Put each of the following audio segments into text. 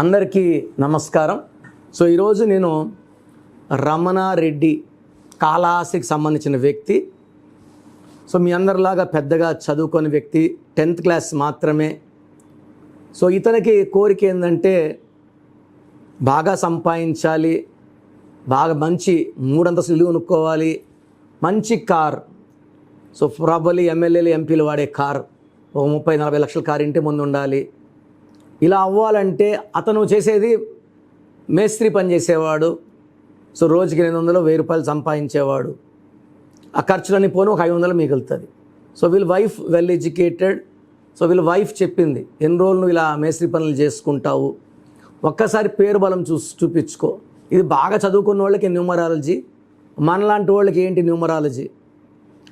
అందరికీ నమస్కారం. సో ఈరోజు నేను రమణారెడ్డి కాళహస్తికి సంబంధించిన వ్యక్తి. సో మీ అందరిలాగా పెద్దగా చదువుకొని వ్యక్తి టెన్త్ క్లాస్ మాత్రమే. సో ఇతనికి కోరిక ఏంటంటే బాగా సంపాదించాలి బాగా మంచి మూడంతస్తులు ఇల్లు కొనుక్కోవాలి మంచి కార్. సో ప్రాబలీ ఎమ్మెల్యేలు ఎంపీలు వాడే కార్. ఒక ముప్పై నలభై లక్షల కార్ ఇంటి ముందు ఉండాలి. ఇలా అవ్వాలంటే అతను చేసేది మేస్త్రి పని చేసేవాడు. సో రోజుకి ఎనిమిది వందలు వెయ్యి రూపాయలు సంపాదించేవాడు. ఆ ఖర్చులన్నీ పోను ఒక ఐదు వందలు మిగులుతుంది. సో వీళ్ళ వైఫ్ వెల్ ఎడ్యుకేటెడ్. సో వీళ్ళ వైఫ్ చెప్పింది ఎన్ని రోజులు నువ్వు ఇలా మేస్త్రి పనులు చేసుకుంటావు? ఒక్కసారి పేరు బలం చూసి చూపించుకో. ఇది బాగా చదువుకున్న వాళ్ళకి న్యూమరాలజీ మనలాంటి వాళ్ళకి ఏంటి న్యూమరాలజీ?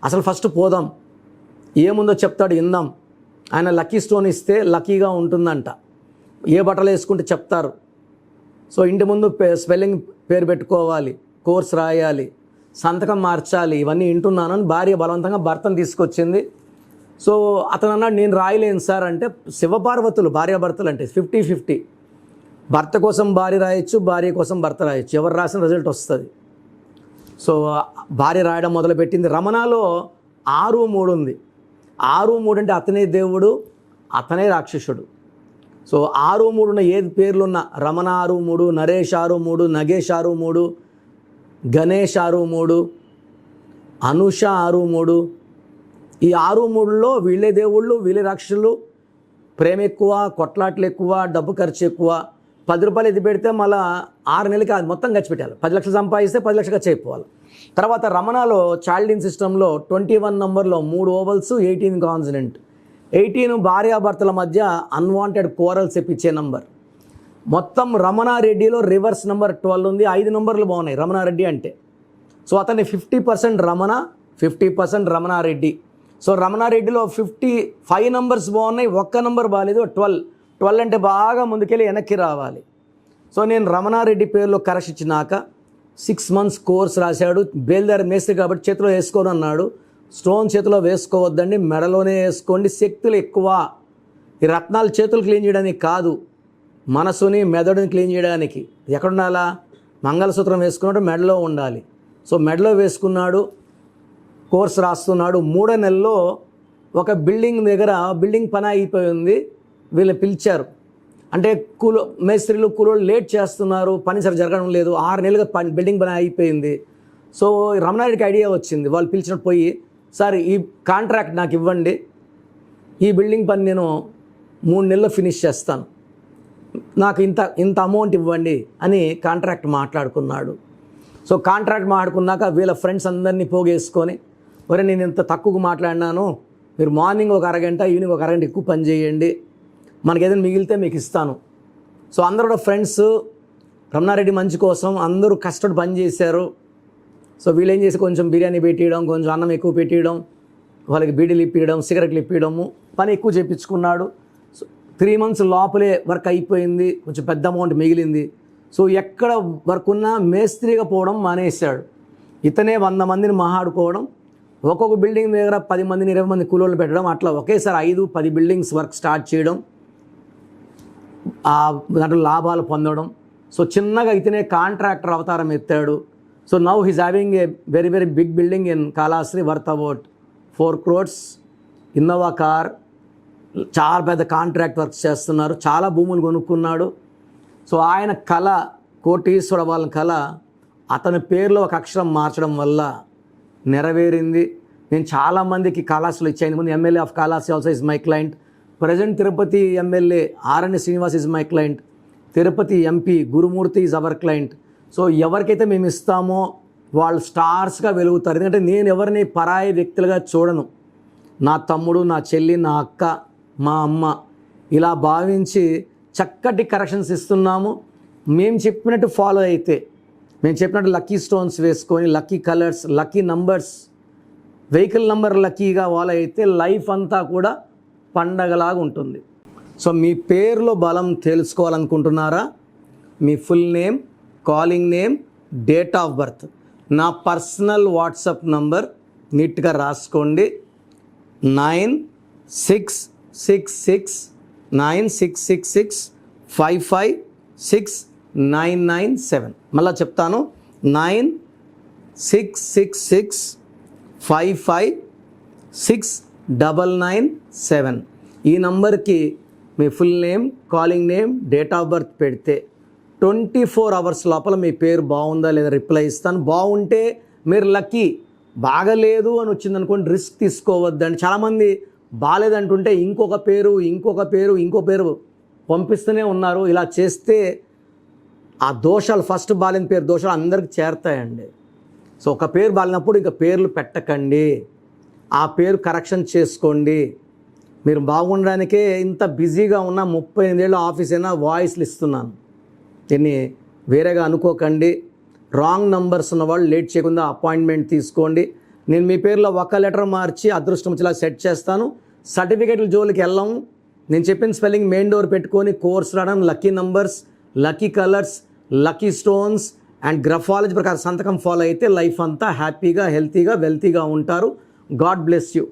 అసలు ఫస్ట్ పోదాం. ఏముందో చెప్తాడు ఇందాం ఆయన లక్కీ స్టోన్ ఇస్తే లక్కీగా ఉంటుందంట. ఏ బట్టలు వేసుకుంటే చెప్తారు. సో ఇంటి ముందు పే- స్పెల్లింగ్ పేరు పెట్టుకోవాలి కోర్స్ రాయాలి సంతకం మార్చాలి ఇవన్నీ వింటున్నాను అని భార్య బలవంతంగా భర్తను తీసుకొచ్చింది. సో అతను అన్నాడు నేను రాయలేను సార్ అంటే శివపార్వతులు భార్యాభర్తలు అంటే ఫిఫ్టీ ఫిఫ్టీ. భర్త కోసం భార్య రాయొచ్చు భార్య కోసం భర్త రాయొచ్చు. ఎవరు రాసిన రిజల్ట్ వస్తుంది. సో భార్య రాయడం మొదలుపెట్టింది. రమణలో ఆరు మూడు ఉంది. ఆరు మూడు అంటే అతనే దేవుడు అతనే రాక్షసుడు. సో ఆరు మూడున్న ఏది పేర్లున్న రమణ ఆరు మూడు నరేష్ ఆరు మూడు నగేష్ ఆరు మూడు గణేష్ ఆరు మూడు అనుష ఆరు మూడు. ఈ ఆరు మూడులో వీళ్ళే దేవుళ్ళు వీళ్ళే రాక్షసులు. ప్రేమ ఎక్కువ కొట్లాట్లు ఎక్కువ డబ్బు ఖర్చు ఎక్కువ పది రూపాయలు ఇది పెడితే మళ్ళీ ఆరు నెలలకి అది మొత్తం ఖర్చు పెట్టాలి. పది లక్షలు సంపాదిస్తే పది లక్షలు ఖర్చు అయిపోవాలి. తర్వాత రమణలో చైల్డ్ సిస్టంలో ట్వంటీ వన్ నెంబర్లో మూడు ఓవల్స్ ఎయిటీన్ కాన్సినెంట్. ఎయిటీన్ భార్యాభర్తల మధ్య అన్వాంటెడ్ కోరల్స్ ఇప్పించే నంబర్ మొత్తం రమణారెడ్డిలో రివర్స్ నెంబర్ ట్వెల్వ్ ఉంది. ఐదు నెంబర్లు బాగున్నాయి. రమణారెడ్డి అంటే. సో అతన్ని fifty percent Ramana fifty percent Ramana Reddy. So రమణారెడ్డిలో fifty five numbers బాగున్నాయి. ఒక్క నెంబర్ బాగాలేదు. ట్వెల్వ్ ట్వెల్వ్ అంటే బాగా ముందుకెళ్ళి వెనక్కి రావాలి. సో నేను రమణారెడ్డి పేరులో కరెక్ట్ ఇచ్చినాక సిక్స్ మంత్స్ కోర్స్ రాశాడు. బేల్దారి మేస్త్రి కాబట్టి చేతిలో వేసుకోను అన్నాడు స్టోన్ చేతిలో వేసుకోవద్దండి మెడలోనే వేసుకోండి. శక్తులు ఎక్కువ. ఈ రత్నాలు చేతులు క్లీన్ చేయడానికి కాదు మనసుని మెదడుని క్లీన్ చేయడానికి. ఎక్కడ ఉండాలా మంగళసూత్రం వేసుకున్నాడు మెడలో ఉండాలి. సో మెడలో వేసుకున్నాడు కోర్స్ రాస్తున్నాడు. మూడో నెలలో ఒక బిల్డింగ్ దగ్గర బిల్డింగ్ పని అయిపోయింది వీళ్ళు పిలిచారు. అంటే కూలో మేస్త్రీలు కూలోళ్ళు లేట్ చేస్తున్నారు పని సరి జరగడం లేదు ఆరు నెలలుగా పని బిల్డింగ్ పని అయిపోయింది. సో రమణారెడ్డికి ఐడియా వచ్చింది వాళ్ళు పిలిచినట్టు పోయి సార్ ఈ కాంట్రాక్ట్ నాకు ఇవ్వండి. ఈ బిల్డింగ్ పని నేను మూడు నెలల్లో ఫినిష్ చేస్తాను. నాకు ఇంత ఇంత అమౌంట్ ఇవ్వండి అని కాంట్రాక్ట్ మాట్లాడుకున్నాడు. సో కాంట్రాక్ట్ మాట్లాడుకున్నాక వీళ్ళ ఫ్రెండ్స్ అందరినీ పోగేసుకొని ఒరే నేను ఇంత తక్కువకు మాట్లాడినాను. మీరు మార్నింగ్ ఒక అరగంట ఈవినింగ్ ఒక అరగంట ఎక్కువ పని చేయండి. మనకి ఏదైనా మిగిలితే మీకు ఇస్తాను. సో అందరూ కూడా ఫ్రెండ్స్ రమణారెడ్డి మంచి కోసం అందరూ కష్టపడి పనిచేశారు సో వీళ్ళు ఏం చేసి కొంచెం బిర్యానీ పెట్టియడం కొంచెం అన్నం ఎక్కువ పెట్టియడం వాళ్ళకి బీడీలు ఇప్పించడం సిగరెట్లు ఇప్పించడము పని ఎక్కువ చేయించుకున్నాడు సో త్రీ మంత్స్ లోపలే వర్క్ అయిపోయింది కొంచెం పెద్ద అమౌంట్ మిగిలింది. సో ఎక్కడ వర్క్ ఉన్నా మేస్త్రిగా పోవడం మానేశాడు. ఇతనే వంద మందిని మహాడుకోవడం ఒక్కొక్క బిల్డింగ్ దగ్గర పది మందిని ఇరవై మంది కూలోళ్ళు పెట్టడం అట్లా ఒకేసారి ఐదు పది బిల్డింగ్స్ వర్క్ స్టార్ట్ చేయడం ఆ దాంట్లో లాభాలు పొందడం. సో చిన్నగా ఇతనే కాంట్రాక్టర్ అవతారం ఎత్తాడు. So now he's having a very very big building in Kalasri worth about four crores Innova car చాలా పెద్ద కాంట్రాక్ట్ వర్క్స్ చేస్తున్నారు. చాలా భూములు కొనుక్కున్నాడు. సో ఆయన కళ కోటీశ్వర వాళ్ళ కళ అతని పేరులో ఒక అక్షరం మార్చడం వల్ల నెరవేరింది. నేను చాలామందికి కళాశాలు ఇచ్చాను. ముందు ఎమ్మెల్యే ఆఫ్ కళాశాల also is my client present Tirupati MLA R N Srinivas is my client Tirupati MP Gurumurthy is our client so ఎవరికైతే మేము ఇస్తామో వాళ్ళు స్టార్స్గా వెలుగుతారు. ఎందుకంటే నేను ఎవరిని పరాయి వ్యక్తులుగా చూడను. నా తమ్ముడు నా చెల్లి నా అక్క మా అమ్మ ఇలా భావించి చక్కటి కరెక్షన్స్ ఇస్తున్నాము. మేము చెప్పినట్టు ఫాలో అయితే మేము చెప్పినట్టు లక్కీ స్టోన్స్ వేసుకొని lucky colours lucky numbers vehicle number లక్కీగా ఫాలో అయితే లైఫ్ అంతా కూడా పండగలాగా ఉంటుంది. సో మీ పేరులో బలం తెలుసుకోవాలనుకుంటున్నారా? మీ full name calling name date of birth నా పర్సనల్ వాట్సాప్ నంబర్ నీట్గా రాసుకోండి. Nine six six six nine six six six five five six nine nine seven. మళ్ళీ చెప్తాను. Nine six six six five five six double nine seven. ఈ నంబర్కి మీ full name calling name date of birth పెడితే twenty four hours లోపల మీ పేరు బాగుందా లేదా రిప్లై ఇస్తాను. బాగుంటే మీరు లక్కీ. బాగలేదు అని వచ్చింది అనుకోండి రిస్క్ తీసుకోవద్దండి చాలామంది బాగాలేదంటుంటే ఇంకొక పేరు ఇంకొక పేరు ఇంకో పేరు పంపిస్తూనే ఉన్నారు. ఇలా చేస్తే ఆ దోషాలు ఫస్ట్ బాలేని పేరు దోషాలు అందరికి చేరతాయండి. సో ఒక పేరు బాలినప్పుడు ఇంకా పేర్లు పెట్టకండి. ఆ పేరు కరెక్షన్ చేసుకోండి. మీరు బాగుండడానికే ఇంత బిజీగా ఉన్న ముప్పై ఎనిమిదేళ్ళు ఆఫీస్ అయినా వాయిస్లు ఇస్తున్నాను. దీన్ని వేరేగా అనుకోకండి. రాంగ్ నంబర్స్ ఉన్న వాళ్ళు లేట్ చేయకుండా అపాయింట్మెంట్ తీసుకోండి. నేను మీ పేరులో ఒక లెటర్ మార్చి అదృష్టం వచ్చేలా సెట్ చేస్తాను. సర్టిఫికేట్ల జోలికి వెళ్ళాము నేను చెప్పిన స్పెల్లింగ్ మెయిన్ డోర్ పెట్టుకొని కోర్స్ రావడం lucky numbers lucky colours lucky stones and graphology ప్రకారం సంతకం ఫాలో అయితే లైఫ్ అంతా హ్యాపీగా హెల్తీగా వెల్తీగా ఉంటారు. God bless you.